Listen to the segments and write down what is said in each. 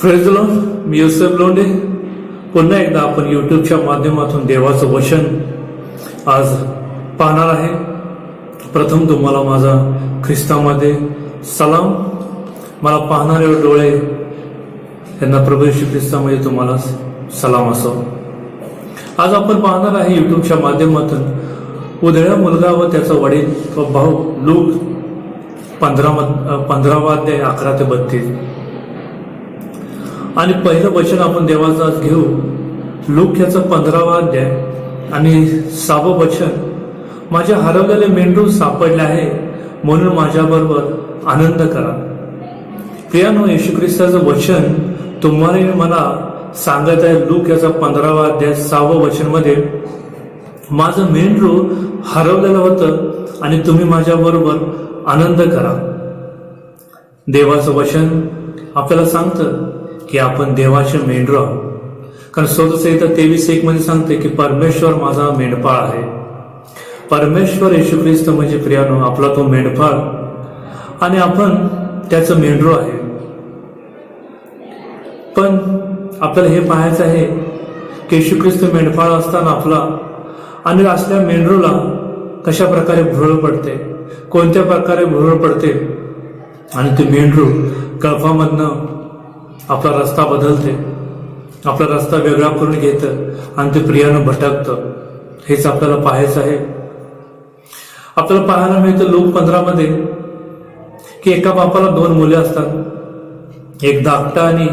फ्रेजलो मी युसेफ लोंडे पुन्हा एकदा आपण युट्यूबच्या माध्यमातून देवाचं वचन आज पाहणार आहे. प्रथम तुम्हाला माझा ख्रिस्तामध्ये सलाम. मला पाहणारे डोळे यांना प्रभूशी ख्रिस्तामध्ये तुम्हाला सलाम असो. आज आपण पाहणार आहे युट्यूबच्या माध्यमातून उधळा मुलगा व त्याचा वडील व भाऊ लूक पंधरा पंधरावा अध्याय अकरा ते बत्तीस. आणि पहिलं वचन आपण देवाचं आज घेऊ. लूक याचा पंधरावा अध्याय. आणि सहावं वचन. माझ्या हरवलेले मेंढू सापडले आहे म्हणून माझ्याबरोबर आनंद करा. प्रियानो येशू ख्रिस्ताचं वचन तुम्हाला मला सांगत आहे. लूक याचा पंधरावा अध्याय सहावं वचनमध्ये माझं मेंढरू हरवलेलं होतं आणि तुम्ही माझ्याबरोबर आनंद करा. देवाचं वचन आपल्याला सांगतं की आपण देवाचे मेंढर आहोत कारण स्वतःच तेवीस एक मध्ये सांगते की परमेश्वर माझा मेंढपाळ आहे. परमेश्वर येशू ख्रिस्त म्हणजे प्रियानो आपला तो मेंढपाळ. आणि आपण त्याचं मेंढर आहे. पण आपल्याला हे पाहायचं आहे की येशू ख्रिस्त मेंढपाळ असताना आपला आणि असल्या मेंढरूला कशा प्रकारे भुरळ पडते कोणत्या प्रकारे भुरळ पडते. आणि ते मेंढरू गळफामधनं आपला रस्ता बदलते आपला रस्ता वेगळा करून घेतं आणि ते प्रियानं भटकतं. हेच आपल्याला पाहायचं आहे. आपल्याला पाहायला मिळतं लोक पंधरामध्ये की एका बापाला दोन मुले असतात. एक धाकटा आणि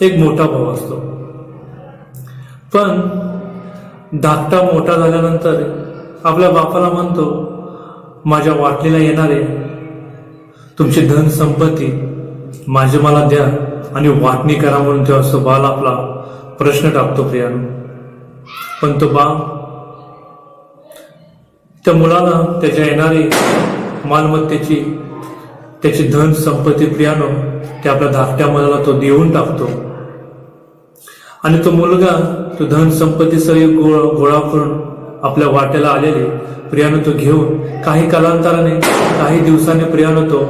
एक मोठा भाऊ असतो. पण धाकटा मोठा झाल्यानंतर आपल्या बापाला म्हणतो माझ्या वाटणीला येणारे तुमची धन संपत्ती माझे मला द्या. आणि वाटणी करा म्हणून तो बाल आपला प्रश्न टाकतो प्रियानो. पण तो बा त्या मुलाला त्याच्या येणारी मालमत्तेची त्याची धन संपत्ती प्रियानो ते आपल्या धाकट्या मुलाला तो देऊन टाकतो. आणि तो मुलगा तो धन संपत्ती सगळी गोळा गोळा करून आपल्या वाट्याला आलेले प्रियानो तो घेऊन काही कालांतराने काही दिवसांनी प्रियानो तो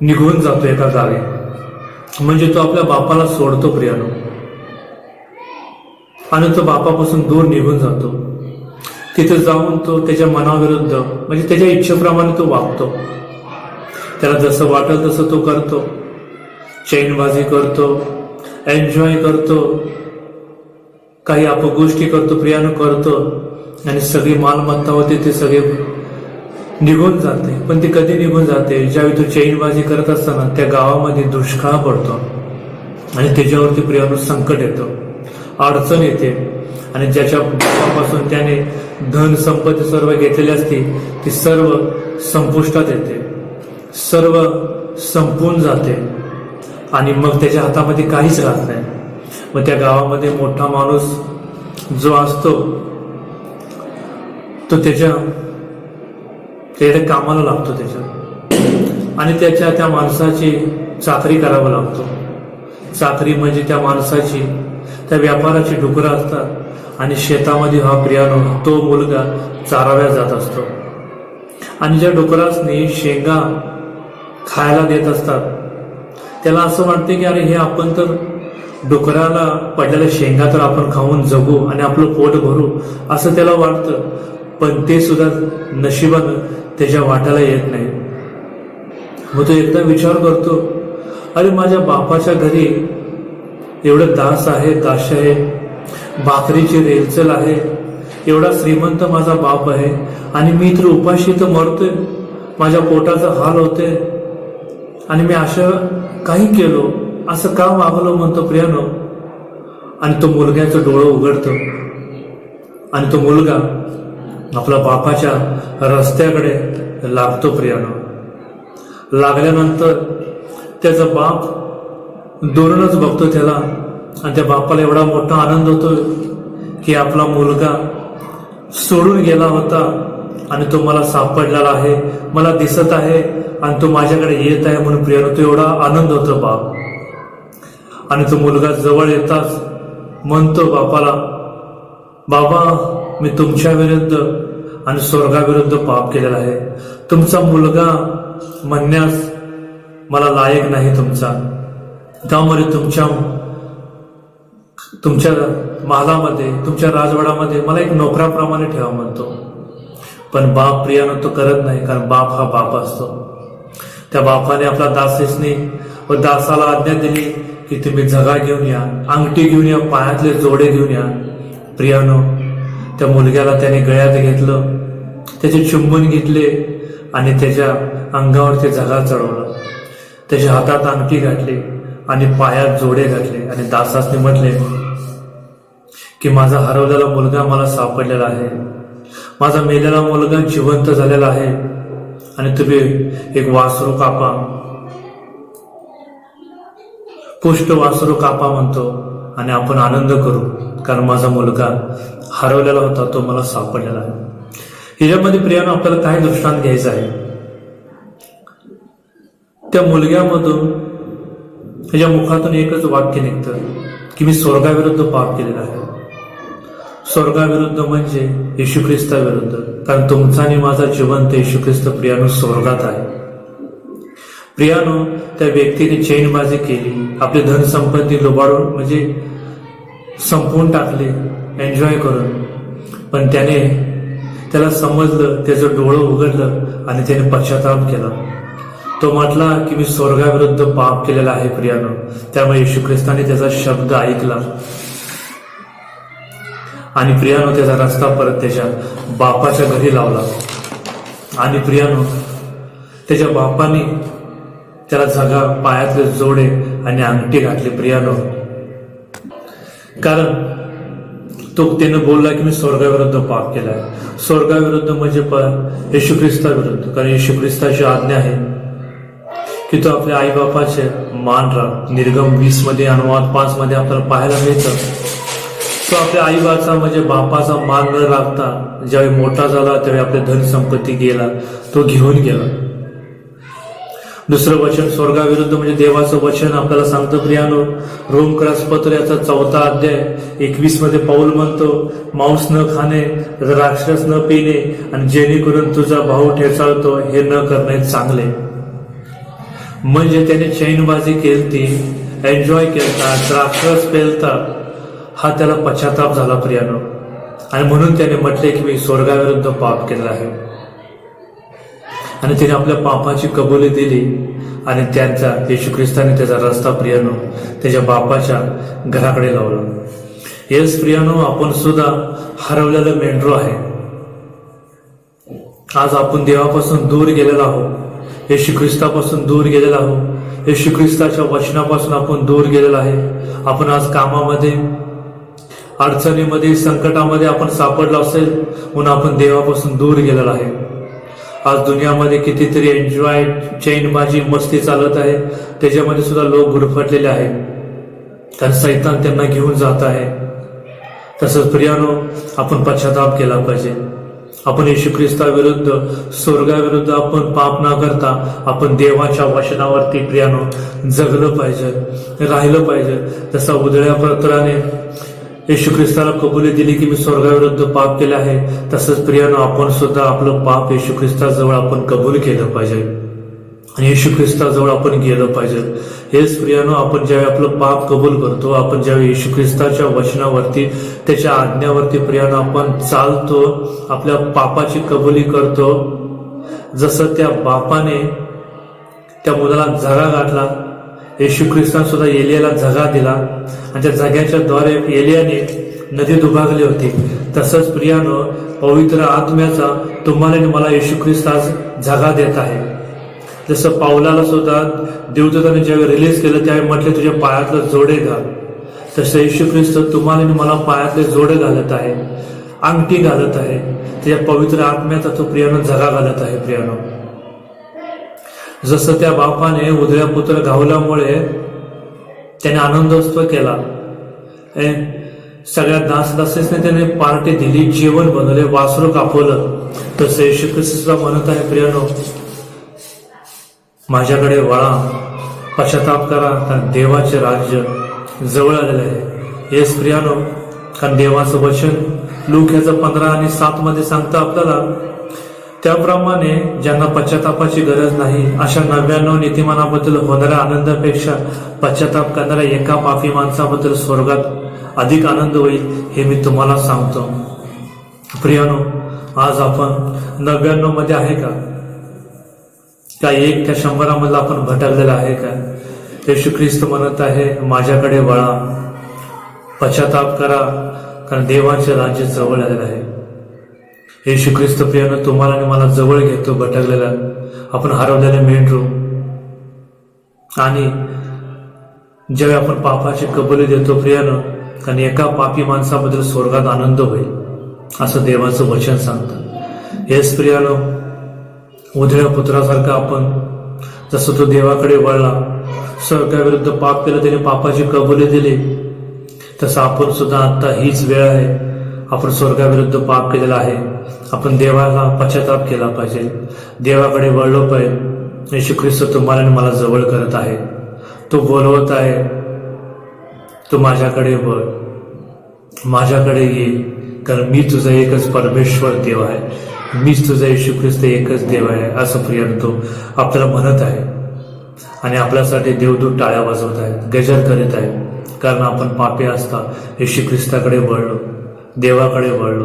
निघून जातो एका गावी. म्हणजे तो आपल्या बापाला सोडतो प्रियानो. आणि तो बापापासून दूर निघून जातो. तिथे जाऊन तो त्याच्या मनाविरुद्ध म्हणजे त्याच्या इच्छेप्रमाणे तो वागतो. त्याला जसं वाटत तसं तो करतो. चैनबाजी करतो. एन्जॉय करतो. काही अपगोष्टी करतो. प्रियानो करतो. आणि सगळी मालमत्ता होती ते सगळे निघून जाते. पण ती कधी निघून जाते? ज्यावेळी तो चैनबाजी करत असताना त्या गावामध्ये दुष्काळ पडतो. आणि त्याच्यावरती प्रियानु संकट येतं. अडचण येते. आणि ज्याच्यापासून त्याने धन संपत्ती सर्व घेतलेली असते ती सर्व संपुष्टात येते. सर्व संपून जाते. आणि मग त्याच्या हातामध्ये काहीच राहत नाही. मग त्या गावामध्ये मोठा माणूस जो असतो तो त्याच्या त्याच्या कामाला लागतो त्याच्या आणि त्याच्या त्या माणसाची चाकरी करावं लागतो. चाकरी म्हणजे त्या माणसाची त्या व्यापाराची डुकरं असतात. आणि शेतामध्ये हा प्रियानो तो मुलगा चाराव्या जात असतो. आणि ज्या डुकरासनी शेंगा खायला देत असतात त्याला असं वाटते की अरे हे आपण तर डुकराला पडलेल्या शेंगा तर आपण खाऊन जगू आणि आपलं पोट भरू असं त्याला वाटतं. पण ते सुद्धा नशिबानं त्याच्या वाट्याला येत नाही. मग तो एकदा विचार करतो अरे माझ्या बापाच्या घरी एवढं दास आहे दाश आहे भाकरीची रेलचल आहे एवढा श्रीमंत माझा बाप आहे आणि मी तर उपाशी तर मरतोय माझ्या पोटाचा हाल होते आणि मी असं काही केलो असं का वागलो म्हणतो प्रियानो? आणि तो मुलग्याचं डोळं उघडतो. आणि तो मुलगा आपला बापाच्या रस्त्याकडे लागतो प्रियानं. लागल्यानंतर त्याचा बाप दुरूनच बघतो त्याला आणि त्या बापाला एवढा मोठा आनंद होतो की आपला मुलगा सोडून गेला होता आणि तो मला सापडलेला आहे मला दिसत आहे आणि तो माझ्याकडे येत आहे म्हणून प्रियानं तो एवढा आनंद होतो बाप. आणि तो मुलगा जवळ येताच म्हणतो बापाला बाबा मी तुमच्या विरुद्ध आणि स्वर्गाविरुद्ध पाप केलेला आहे. तुमचा मुलगा म्हणण्यास मला लायक नाही तुमचा. त्यामुळे तुमच्या तुमच्या महालामध्ये तुमच्या राजवाडामध्ये मला एक नोकराप्रमाणे ठेवा म्हणतो. पण बाप प्रियानं तो करत नाही कारण बाप हा बाप असतो. त्या बापाने आपला दासेसने व दासाला आज्ञा दिली की तुम्ही झगा घेऊन या अंगठी घेऊन या पायातले जोडे घेऊन या. प्रियानो त्या मुलग्याला त्याने गळ्यात घेतलं त्याचे चुंबन घेतले आणि त्याच्या अंगावर ते झगा चढवलं. त्याच्या हातात अंगठी घातली आणि पायात जोडे घातले आणि दासासने म्हटले की माझा हरवलेला मुलगा मला सापडलेला आहे. माझा मेलेला मुलगा जिवंत झालेला आहे आणि तुम्ही एक वासरू कापा. पुष्ट वासरू कापा म्हणतो. आणि आपण आनंद करू. कारण माझा मुलगा हरवलेला होता तो मला सापडलेला आहे. ह्याच्यामध्ये प्रियानं आपल्याला काय दृष्टांत घ्यायचा आहे. त्या मुलग्यामधून त्याच्या मुखातून एकच वाक्य निघतं की मी स्वर्गाविरुद्ध पाप केलेला आहे. स्वर्गाविरुद्ध म्हणजे येशू ख्रिस्ताविरुद्ध. कारण तुमचा आणि माझा जिवंत येशू ख्रिस्त प्रियानु स्वर्गात आहे. प्रियानो त्या व्यक्तीने चैनबाजी केली. आपली धनसंपत्ती लुबाडून म्हणजे संपवून टाकले. एन्जॉय करून. पण त्याने त्याला समजलं त्याचं डोळं उघडलं आणि त्याने पश्चाताप केला. तो म्हटला की मी स्वर्गाविरुद्ध पाप केलेला आहे प्रियानो. त्यामुळे येशू ख्रिस्ताने त्याचा शब्द ऐकला. आणि प्रियानो त्याचा रस्ता परत त्याच्या बापाच्या घरी लावला. आणि प्रियानो त्याच्या बापाने त्याला सगळा पायातले जोडे आणि अंगठी घातली प्रियानो. कारण तो त्यानं बोलला की मी स्वर्गाविरुद्ध पाप केलाय. स्वर्गाविरुद्ध म्हणजे येशू ख्रिस्ताविरुद्ध कारण येशू ख्रिस्ताची आज्ञा आहे की तो आपल्या आईबापाचे मान राख. निर्गम वीसमध्ये अनुवाद पाच मध्ये आपल्याला पाहायला मिळतं. तो आपल्या आईबाचा म्हणजे बापाचा मान न राखता ज्यावेळी मोठा झाला त्यावेळी आपल्या धनसंपत्ती गेला तो घेऊन गेला. दुसरं वचन स्वर्गाविरुद्ध म्हणजे देवाचं वचन आपल्याला सांगतं प्रियानो रोम पत्र याचा चौथा अध्याय एकवीसमध्ये पाऊल म्हणतो मांस न खाणे राक्षस न पिणे आणि जेणेकरून तुझा भाऊ ठेचाळतो हे न करणे चांगले. म्हणजे त्याने चैनबाजी केलती एन्जॉय केलता राक्षस पेलता हा त्याला पश्चाताप झाला प्रियानो. आणि म्हणून त्याने म्हटले की मी स्वर्गाविरुद्ध पाप केलं आहे. आणि त्याने आपल्या पापाची कबुली दिली. आणि त्यांचा येशू ख्रिस्ताने त्याचा रस्ता प्रियानो त्याच्या बापाच्या घराकडे लावला. येस प्रियानो आपण सुद्धा हरवलेलं मेंढरो आहे. आज आपण देवापासून दूर गेलेलो आहोत. येशू ख्रिस्तापासून दूर गेलेला आहोत. येशू ख्रिस्ताच्या वचनापासून आपण दूर गेलेला आहे. आपण आज कामामध्ये अडचणीमध्ये संकटामध्ये आपण सापडलो असेल म्हणून आपण देवापासून दूर गेलेलो आहे. आज दुनियामध्ये कितीतरी एन्जॉय चैनबाजी मस्ती चालत आहे. त्याच्यामध्ये सुद्धा लोक गुरफटलेले आहेत. कारण सैतान त्यांना घेऊन जात आहे. तसंच प्रियानो आपण पश्चाताप केला पाहिजे. आपण येशू ख्रिस्ताविरुद्ध स्वर्गाविरुद्ध आपण पाप न करता आपण देवाच्या वचनावरती प्रियानो जगलं पाहिजे राहिलं पाहिजे. तसा उदळ्या पत्राने येशू ख्रिस्ताला कबुली दिली की मी स्वर्गाविरुद्ध पाप केले आहे तसंच प्रियानं आपण सुद्धा आपलं पाप येशू ख्रिस्ताजवळ आपण कबूल केलं पाहिजे. आणि येशू ख्रिस्ताजवळ आपण गेलं पाहिजे. हेच प्रियानो आपण ज्यावेळी आपलं पाप कबूल करतो आपण ज्यावेळी येशू ख्रिस्ताच्या वचनावरती त्याच्या आज्ञावरती प्रियानो आपण चालतो आपल्या पापाची कबुली करतो जसं त्या बापाने त्या मुलाला झरा गाठला येशू ख्रिस्तान सुद्धा एलियाला झगा दिला. आणि त्या झग्याच्या द्वारे एलियाने नदी दुभागली होती. तसंच प्रियानं पवित्र आत्म्याचा तुम्हाला आणि मला येशू ख्रिस्तास झगा देत आहे. जसं पावलाला सुद्धा देवदूताने ज्यावेळी रिलीज केलं त्यावेळी म्हटले तुझ्या पायातलं जोडे घाल. तसं येशू ख्रिस्त तुम्हाला आणि मला पायातले जोडे घालत आहे. अंगठी घालत आहे. त्याच्या पवित्र आत्म्याचा तो प्रियानं झगा घालत आहे प्रियानं. जसं त्या बापाने उधळ्या पुत्र गावल्यामुळे त्याने आनंदोत्सव केला. सगळ्या दासदासेसने त्याने पार्टी दिली जेवण बनवले वासरू कापवलं. तसं येशू सुद्धा म्हणत आहे प्रियानो माझ्याकडे वळा पश्चाताप करा कारण देवाचे राज्य जवळ आलेले आहे. येस प्रियानो कारण देवाचं वचन लूक ह्याचं पंधरा आणि सात मध्ये सांगतं आपल्याला त्याप्रमाणे ज्यांना पश्चातापाची गरज नाही अशा नव्याण्णव नीतिमानाबद्दल होणाऱ्या आनंदापेक्षा पश्चाताप करणाऱ्या एका पापी माणसाबद्दल स्वर्गात अधिक आनंद होईल हे मी तुम्हाला सांगतो. प्रियानो आज आपण नव्याण्णवमध्ये आहे का? त्या एक त्या शंभरामधला आपण भटकलेला आहे का? येशू ख्रिस्त म्हणत आहे माझ्याकडे वळा. पश्चाताप करा कारण देवाचे राज्य जवळ आलेलं आहे. येशू ख्रिस्त प्रियानं तुम्हाला आणि मला जवळ घेतो भटकलेला. आपण हरवलेले मेंढरू आणि जेव्हा आपण पापाची कबुली देतो प्रियानं कारण एका पापी माणसाबद्दल स्वर्गात आनंद होईल असं देवाचं वचन सांगतं. हेच प्रियानं उधळ्या पुत्रासारखा आपण जसं तो देवाकडे वळला स्वर्गाविरुद्ध पाप केलं त्याने पापाची कबुली दिली तसं आपण सुद्धा आता हीच वेळ आहे. आपण स्वर्गाविरुद्ध पाप केलेला आहे. आपण देवाला पश्चाताप केला पाहिजे. देवाकडे वळलो पाहिजे. येशू ख्रिस्त तुम्हाला आणि मला जवळ करत आहे. तो बोलवत आहे. तू माझ्याकडे वळ माझ्याकडे ये. कारण मी तुझा एकच परमेश्वर देव आहे. मीच तुझा येशू ख्रिस्त एकच देव आहे असं प्रियानं तो आपल्याला म्हणत आहे. आणि आपल्यासाठी देवदूत टाळ्या वाजवत आहेत गजर करीत आहेत. कारण आपण पापे असता येशू ख्रिस्ताकडे वळलो. देवाकडे वळलो.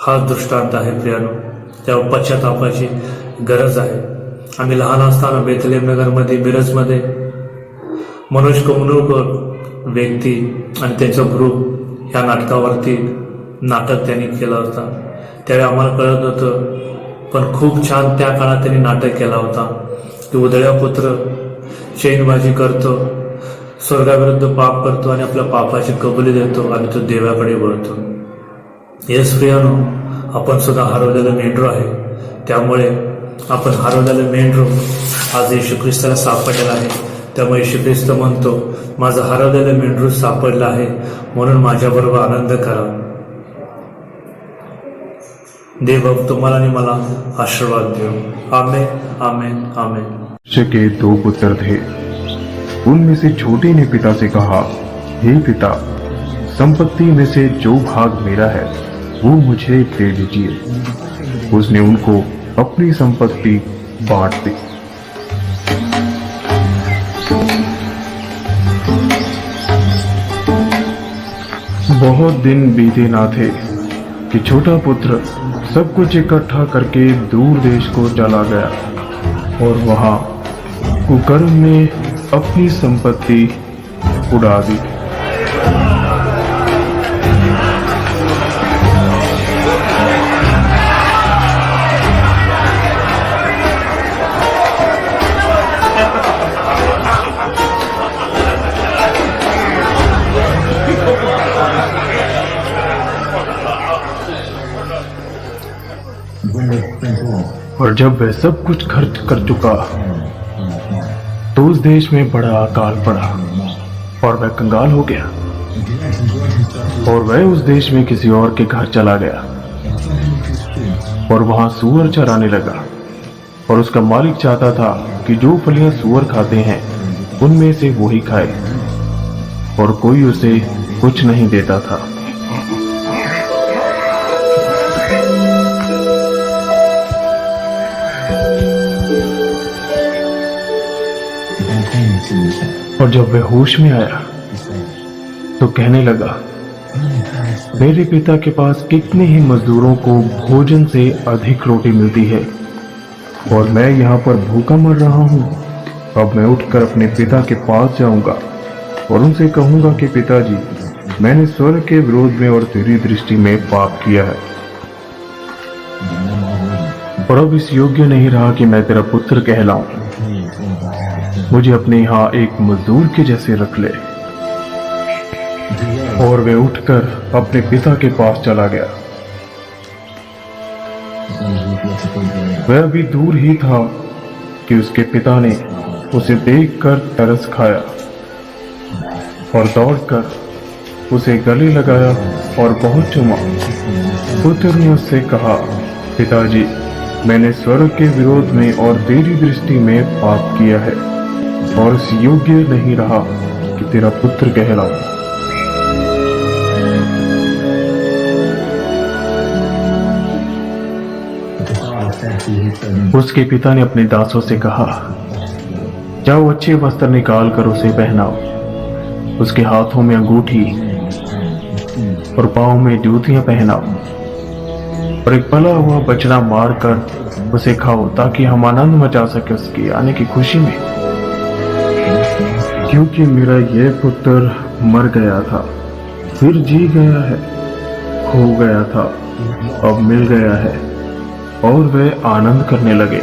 हा दृष्टांत आहे प्रियानो. तेव्हा पश्चातापाची गरज आहे. आम्ही लहान असताना बेथलेम नगरमध्ये मिरजमध्ये मनोज कमनूरकर व्यक्ती आणि त्यांचा ग्रुप ह्या नाटकावरती नाटक त्यांनी केलं होता. त्यावेळी आम्हाला कळत नव्हतं पण खूप छान त्या काळात त्यांनी नाटक केला होता. की उदळ्या पुत्र चैनबाजी करतो. स्वर्गाविरुद्ध पाप करतो आणि आपल्या पापाची कबुली देतो आणि तो देवाकडे वळतो. येस प्रियानो आपण सुद्धा हरवलेलं मेंढरू आहे. त्यामुळे आपण हरवलेलं मेंढरू आज येशू ख्रिस्ताला सापडलेला आहे. त्यामुळे येशू ख्रिस्त म्हणतो माझं हरवलेलं मेंढरू सापडलं आहे म्हणून माझ्याबरोबर आनंद करा. देव तुम्हाला आणि मला आशीर्वाद देव आमेन आमेन आमेन. शके के दो पुत्र थे। उनमें से छोटे ने पिता से कहा, हे पिता, संपत्ति में से जो भाग मेरा है, वो मुझे दे दीजिए। उसने उनको अपनी संपत्ति बांट दी। बहुत दिन बीते ना थे कि छोटा पुत्र सब कुछ इकट्ठा करके दूर देश को चला गया और वहाँ कुकर्म ने अपनी संपत्ति उड़ा दी। और जब वह सब कुछ खर्च कर चुका तो उस देश में बड़ा अकाल पड़ा और वह कंगाल हो गया। और वह उस देश में किसी और के घर चला गया। और वहाँ सुअर चराने लगा। और उसका मालिक चाहता था कि जो फलियाँ सुअर खाते हैं, उनमें से वो ही खाए। और कोई उसे कुछ नहीं देता था। और जब वह होश में आया तो कहने लगा, मेरे पिता के पास कितने ही मजदूरों को भोजन से अधिक रोटी मिलती है, और मैं यहाँ पर भूखा मर रहा हूँ। अब मैं उठकर अपने पिता के पास जाऊँगा और उनसे कहूँगा कि पिताजी, मैंने स्वर्ग के विरोध में और तेरी दृष्टि में पाप किया है। और अब इस योग्य नहीं रहा कि मैं तेरा पुत्र कहलाऊं। मुझे अपने यहाँ एक मजदूर के जैसे रख ले। और वह उठकर अपने पिता के पास चला गया। वह अभी दूर ही था कि उसके पिता ने उसे देखकर तरस खाया और दौड़कर उसे गले लगाया और बहुत चुमा। पुत्र ने उससे कहा, पिताजी, मैंने स्वर्ग के विरोध में और तेरी दृष्टि में पाप किया है। और इस योग्य नहीं रहा कि तेरा पुत्र कहलाऊं। उसके पिता ने अपने दासों से कहा, जाओ अच्छे वस्त्र निकाल कर उसे पहनाओ। उसके हाथों में अंगूठी और पाँव में जूतियाँ पहनाओ और एक पला हुआ बछड़ा मारकर उसे खाओ ताकि हम आनंद मचा सके उसके आने की खुशी में। क्योंकि मेरा यह पुत्र मर गया था, फिर जी गया है, खो गया था, अब मिल गया है, और वे आनंद करने लगे।